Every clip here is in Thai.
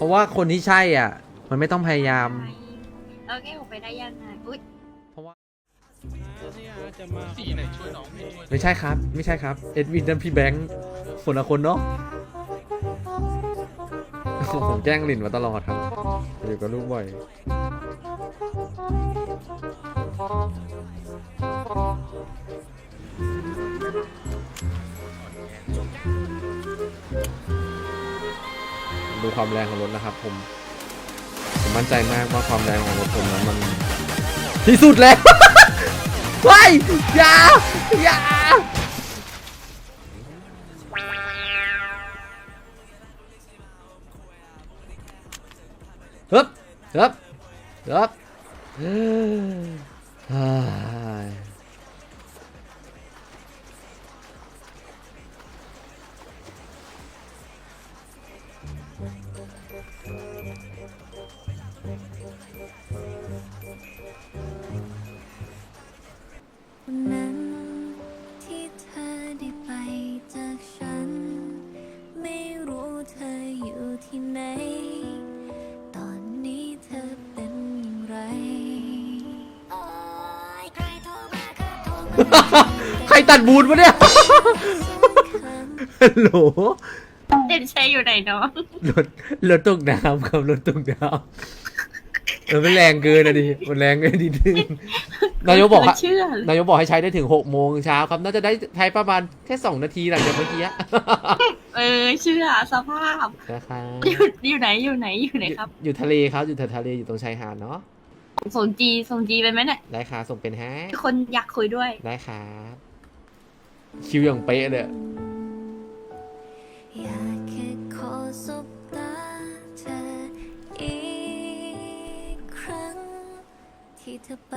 เพราะว่าคนที่ใช่อะ มันไม่ต้องพยายามแล้วแกออกไปได้ยังไงอุ้ยเพราะว่าสีไหนช่วยน้องพี่ช่วยไม่ใช่ครับ ไม่ใช่ครับ เอ็ดวินนั่นพี่แบงค์คนละคนเนาะผมแจ้งหลินมาตลอดครับอยู่กับลูกบ่อย ดูความแรงของรถนะครับ ผมผมมั่นใจมากว่าความแรงของรถผมนั้นมันที่สุดแล้วเฮ้ยอย่าอย่าฮึบฮึบฮึบ วันนั้นที่เธอได้ไปจากฉัน ไม่รู้เธออยู่ที่ไหน ตอนนี้เธอเป็นอย่างไร โอ๊ยใครโทรมาก็โทรมา ใครตัดบูนวะเนี่ย ฮัลโหล เด่นชัยอยู่ไหนเนาะรถรถตกน้ำครับรถตกน้ำเออมันแรงเกินอะดิมันแรงเกินนิดนึงนายกบอกเหลืฮะเชื่อนายกบอกให้ใช้ได้ถึงหกโมงเช้าครับ น่าจะได้ใช้ประมาณแค่สองนาทีหลังจากเมื่อกี้เออเชื่อสภาพนะครับอยู่อยู่ไหนอยู่ไหนอยู่ไหนครับ อยู่ทะเลครับอยู่แถวทะเลอยู่ตรงชายหาดเนาะส่งจีส่งจีไปไหมเนี่ยได้ครับส่งเป็นฮะมีคนอยากคุยด้วยได้ครับคิวอย่างเป๊ะเลย อยากแค่ขอสบตาเธออีกครั้ง ที่เธอไป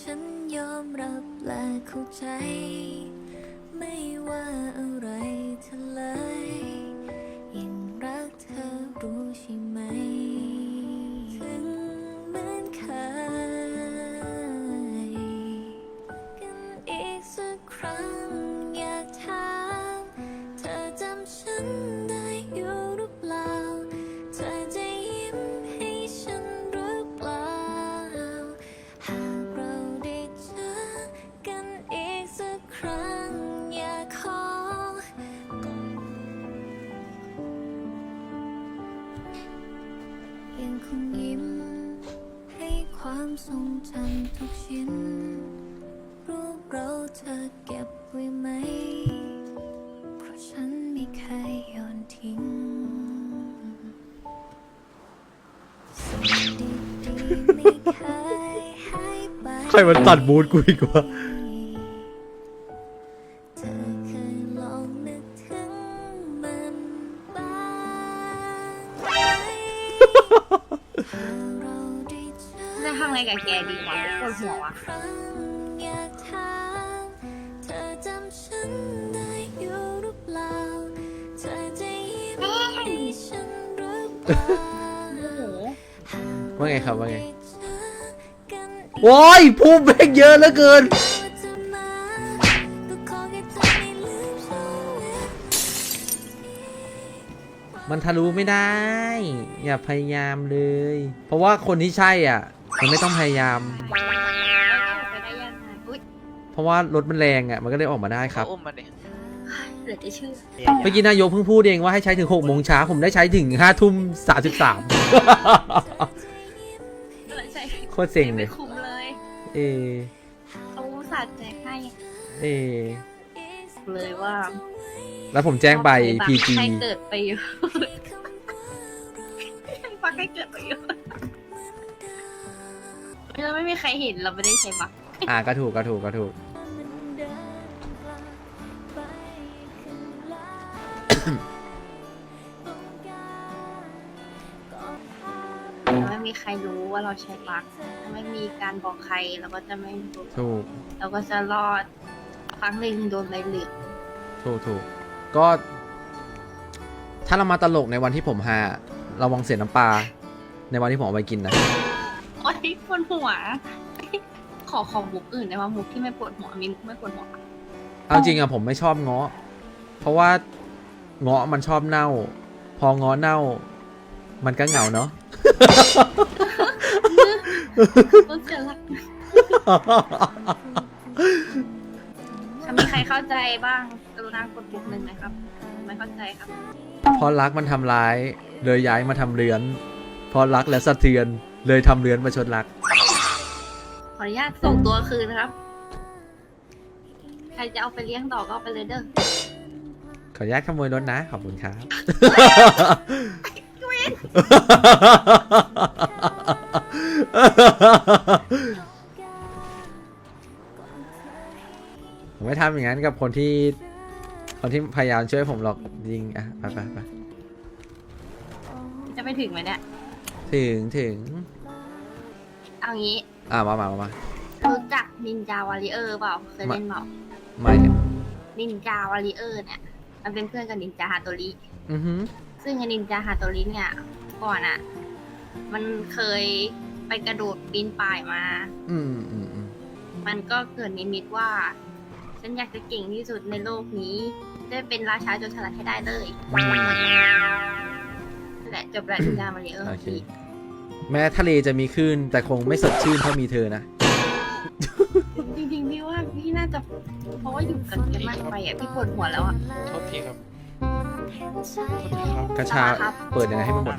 ฉันยอมรับและเข้าใจ ไม่ว่าอะไร ครั้งอยากขอ ยังคงยิ้ม ให้ความทรงจำทุกชิ้น รูปเราเธอเก็บไว้ไหม เพราะฉันไม่เคยโยนทิ้งสิ่งดีๆไม่เคยหายไป ใครมันตัดบูนกูอีกวะ จะทำอะไรกับแกดีวะปวดหัววะครั้งอยากถามเธอจำฉันได้อยู่หรือเปล่าเธอจะยิ้มให้ฉันหรือเปล่าโอ้โหว่าไงครับว่าไงได้เจอกันอีกโว้ยภูมิแบงเยอะเหลือเกิน มันทะลุไม่ได้ อย่าพยายามเลย เพราะว่าคนที่ใช่อะ มันไม่ต้องพยายามแล้วแกออกไปได้ยังไงอุ้ยเพราะว่ารถมันแรงอะมันก็เลยออกมาได้ครับ อุ้มมาดิเหลือจะเชื่อเมื่อกี้นายกเพิ่งพูดเองว่าให้ใช้ถึง6โมงเช้าผมได้ใช้ถึง5ทุ่ม33 เหลือใจโคตรเซ็งเลไม่ย คุ้มเลยเอ เขาอุตสัตว์แจกให้เอ เลยว่าแล้วผมแจ้งไป PG ให้เกิดประโยชน์ฟักให้เกิดประโยชน์ เราไม่มีใครเห็นเราไม่ได้ใช้บักอ่าก็ถูกก็ถูกก็ถูกไม่มีใครรู้ว่าเราใช้บักถ้าไม่มีการบอกใครเราก็จะไม่รู้ถูก เราก็จะรอดครั้งหนึ่งโดนใบเหลืองถูกถูกก็ ถ้าเรามาตลกในวันที่ผมหาระวังเสียน้ำปลาในวันที่ผมเอาไปกินนะ โอ๊ยปวดหัว ขอของมุกอื่นได้ไหมมุกที่ไม่ปวดหัวมีมุกไม่ปวดหัวเอาจริงอะผมไม่ชอบเงาะ เพราะว่าเงาะมันชอบเน่า พอเงาะเน่า มันก็เหงาเนาะต้นเสียหลักถ้ามีใครเข้าใจบ้างกรุณากดปุ่มหนึ่งนะครับไม่เข้าใจครับเพราะรักมันทำร้าย เลยย้ายมาทำเรือนเพราะรักและสะเทือน เลยทำเรือนมาชดรัก ขออนุญาตส่งตัวคืนนะครับ ใครจะเอาไปเลี้ยงต่อก็เอาไปเลยเด้อขออนุญาตขโมยรถนะ ขอบคุณครับ ผมไม่ทำอย่างนั้นกับคนที่ คนที่พยายามช่วยผมหรอกจริง อะ ไปไปไปจะไปถึงไหมเนี่ย ถึงถึงเอางี้อะมามามามารู้จักนินจาวาริเออร์เปล่าเคยเล่นเปล่าไม่นินจาวาริเออร์เนี่ยมันเป็นเพื่อนกับนินจาฮาโตริอือหือซึ่งไอ้นินจาฮาโตริเนี่ยก่อนอะ่ะมันเคยไปกระโดดปีนป่ายมา อืมอืมอืมมันก็เกิดนิมิตว่า ฉันอยากจะเก่งที่สุดในโลกนี้ ได้เป็นราชาโจรสลัดให้ได้เลยนั่นแหละจบแล้วนินจามาริเออร์โอเค แม้ทะเลจะมีคลื่นแต่คงไม่สดชื่นเท่ามีเธอนะ จริงๆพี่ว่าพี่น่าจะเพราะว่าอยู่กันเยอะมากไปอะพี่ปวดหัวแล้วอะ โทษทีครับเห็นใจโทษทีครับกระชาครับเปิดยังไงให้มันหมด